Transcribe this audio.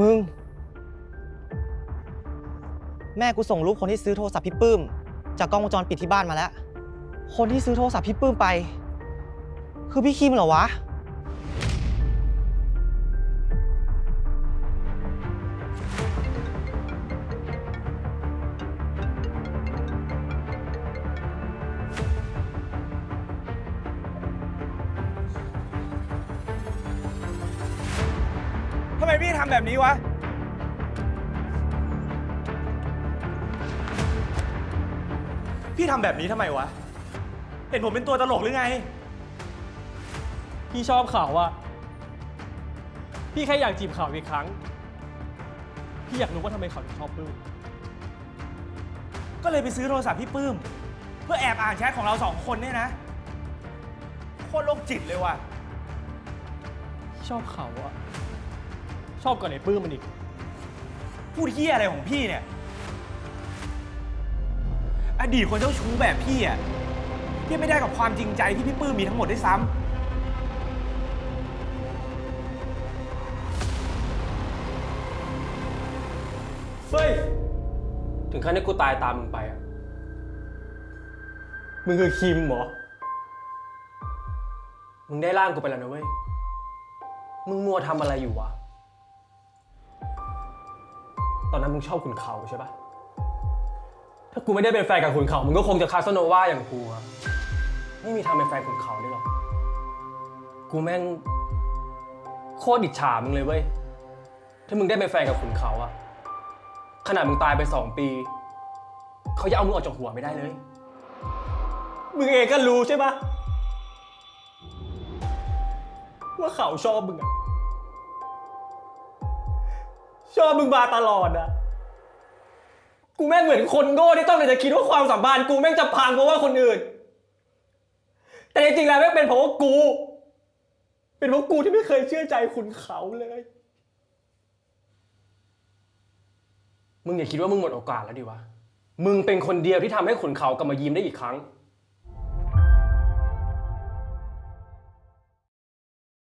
มึง แม่กูส่งรูปคนที่ซื้อโทรศัพท์พี่ปื้ม จากกล้องวงจรปิดที่บ้านมาแล้ว คนที่ซื้อโทรศัพท์พี่ปื้มไป คือพี่คิมเหรอวะ ไมพี่ทำแบบนี้วะ พี่ทำแบบนี้ทำไมวะ เห็นผมเป็นตัวตลกหรือไง พี่ชอบเขาอะพี่แค่อยากจีบเขาอีกครั้ง พี่อยากรู้ว่าทำไมเขาถึงชอบปื้มก็เลยไปซื้อโทรศัพท์พี่ปื้ม เพื่อแอบอ่านแชทของเราสองคนเนี่ยนะโคตรโรคจิตเลยว่ะ พี่ชอบเขาอะ ชอบก่อนไอ้ปื้มมันอีก พูดเฮียอะไรของพี่เนี่ย อดีตคนเจ้าชู้แบบพี่อะพี่ไม่ได้กับความจริงใจที่พี่ปื้มมีทั้งหมดด้วยซ้ำ เฮ้ย ถึงขั้นที่กูตายตามมึงไปอะมึงคือคิมเหรอ มึงได้ร่างกูไปแล้วนะเว้ย มึงมัวทำอะไรอยู่วะ ตอนนั้นมึงชอบขุนเขาใช่ปะถ้ากูไม่ได้เป็นแฟนกับขุนเขามึงก็คงจะคาสโนวาอย่างกูอะไม่มีทางเป็นแฟนขุนเขาได้หรอก กูแม่งโคตรอิจฉามึงเลยเว้ย ถ้ามึงได้เป็นแฟนกับขุนเขาอะขนาดมึงตายไปสองปี เขาจะเอามึงออกจากหัวไม่ได้เลย มึงเองก็รู้ใช่ปะว่าเขาชอบมึงอะ ชอบมึงมาตลอดอะกูแม่งเหมือนคนโง่ที่ต้องเลยจะคิดว่าความสัมพันธ์กูแม่งจะพังเพราะว่าคนอื่น แต่จริงๆแล้วแม่งเป็นเพราะว่ากู เป็นเพราะกูที่ไม่เคยเชื่อใจคุณเขาเลย มึงอย่าคิดว่ามึงหมดโอกาสแล้วดิวะ มึงเป็นคนเดียวที่ทำให้ขุนเขากลับมายิ้มได้อีกครั้ง